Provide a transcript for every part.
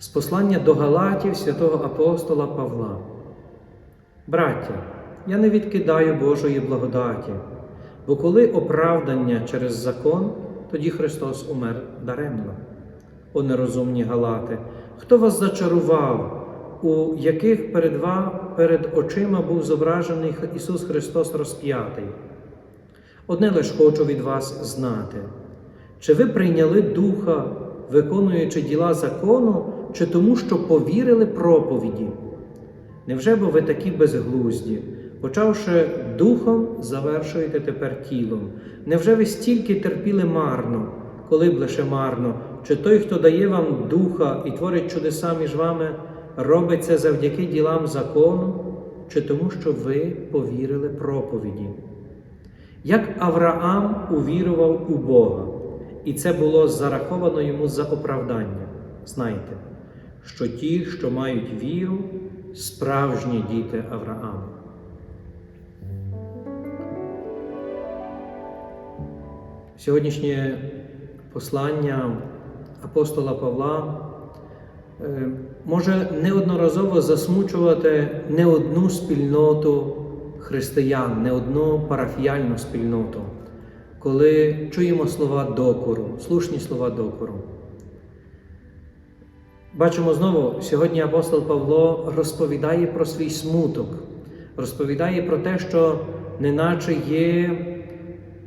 З послання до Галатів святого апостола Павла. Браття, я не відкидаю Божої благодаті, бо коли оправдання через закон, тоді Христос умер даремно. О нерозумні Галати, хто вас зачарував, у яких перед, ва, перед очима був зображений Ісус Христос розп'ятий? Одне лиш хочу від вас знати, чи ви прийняли Духа, виконуючи діла закону, чи тому, що повірили проповіді? Невже бо ви такі безглузді, почавши духом, завершуєте тепер тілом? Невже ви стільки терпіли марно, коли б лише марно? Чи той, хто дає вам духа і творить чудеса між вами, робить це завдяки ділам закону, чи тому, що ви повірили проповіді? Як Авраам увірував у Бога, і це було зараховано йому за оправдання. Знайте, що ті, що мають віру, справжні діти Авраама. Сьогоднішнє послання апостола Павла е, може неодноразово засмучувати не одну спільноту християн, не одну парафіяльну спільноту, коли чуємо слова докору, слушні слова докору. Бачимо знову, сьогодні апостол Павло розповідає про свій смуток, розповідає про те, що неначе є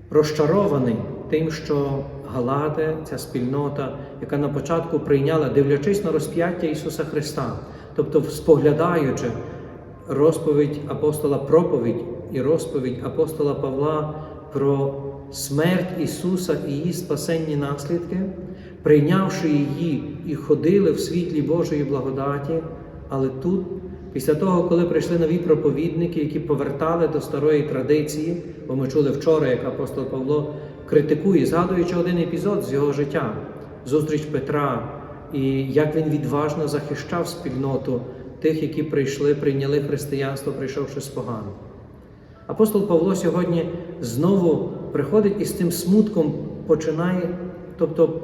розчарований тим, що Галати, ця спільнота, яка на початку прийняла, дивлячись на розп'яття Ісуса Христа, тобто споглядаючи розповідь апостола проповідь і розповідь апостола Павла про смерть Ісуса і її спасенні наслідки, прийнявши її і ходили в світлі Божої благодаті, але тут, після того, коли прийшли нові проповідники, які повертали до старої традиції, бо ми чули вчора, як апостол Павло критикує, згадуючи один епізод з його життя, зустріч Петра, і як він відважно захищав спільноту тих, які прийшли, прийняли християнство, прийшовши з погану. Апостол Павло сьогодні знову приходить і з цим смутком починає, тобто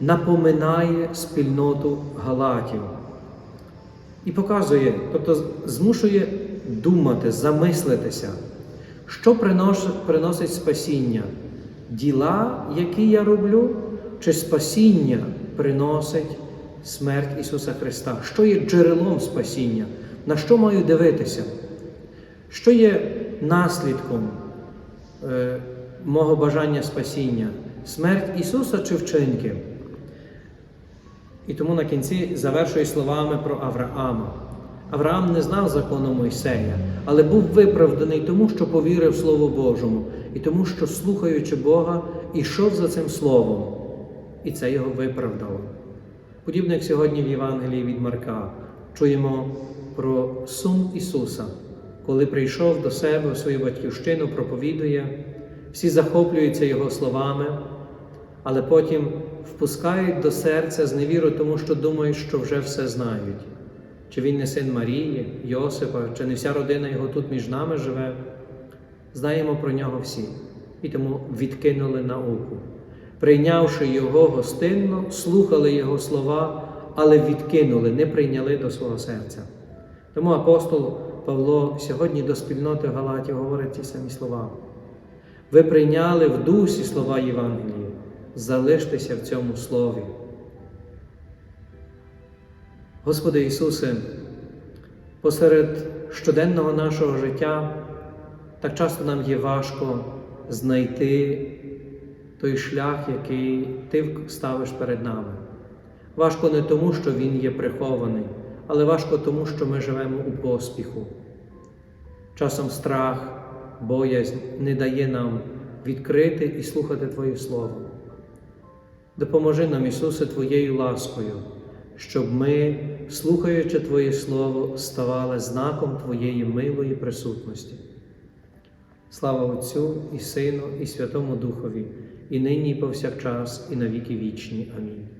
напоминає спільноту Галатів. І показує, тобто змушує думати, замислитися, що приносить, спасіння, діла, які я роблю, чи спасіння приносить смерть Ісуса Христа, що є джерелом спасіння, на що маю дивитися, що є наслідком е, мого бажання спасіння, смерть Ісуса чи вчинки. І тому на кінці завершує словами про Авраама. Авраам не знав закону Мойсея, але був виправданий тому, що повірив Слову Божому, і тому, що, слухаючи Бога, ішов за цим Словом, і це його виправдало. Подібно як сьогодні в Євангелії від Марка чуємо про сум Ісуса, коли прийшов до себе в свою батьківщину, проповідує, всі захоплюються Його словами, але потім впускають до серця з невіру, тому що думають, що вже все знають. Чи він не син Марії, Йосипа, чи не вся родина його тут між нами живе? Знаємо про нього всі, і тому відкинули науку. Прийнявши його гостинно, слухали його слова, але відкинули, не прийняли до свого серця. Тому апостол Павло сьогодні до спільноти Галатів говорить ті самі слова. Ви прийняли в дусі слова Євангелії, залиштеся в цьому слові. Господи Ісусе, Посеред щоденного нашого життя так часто нам є важко знайти той шлях, який ти ставиш перед нами. Важко не тому, що він є прихований, але важко тому, що ми живемо у поспіху. Часом страх, боязнь не дає нам відкрити і слухати Твоє Слово. Допоможи нам, Ісусе, Твоєю ласкою, щоб ми, слухаючи Твоє Слово, ставали знаком Твоєї милої присутності. Слава Отцю і Сину, і Святому Духові, і нині, і повсякчас, і на віки вічні. Амінь.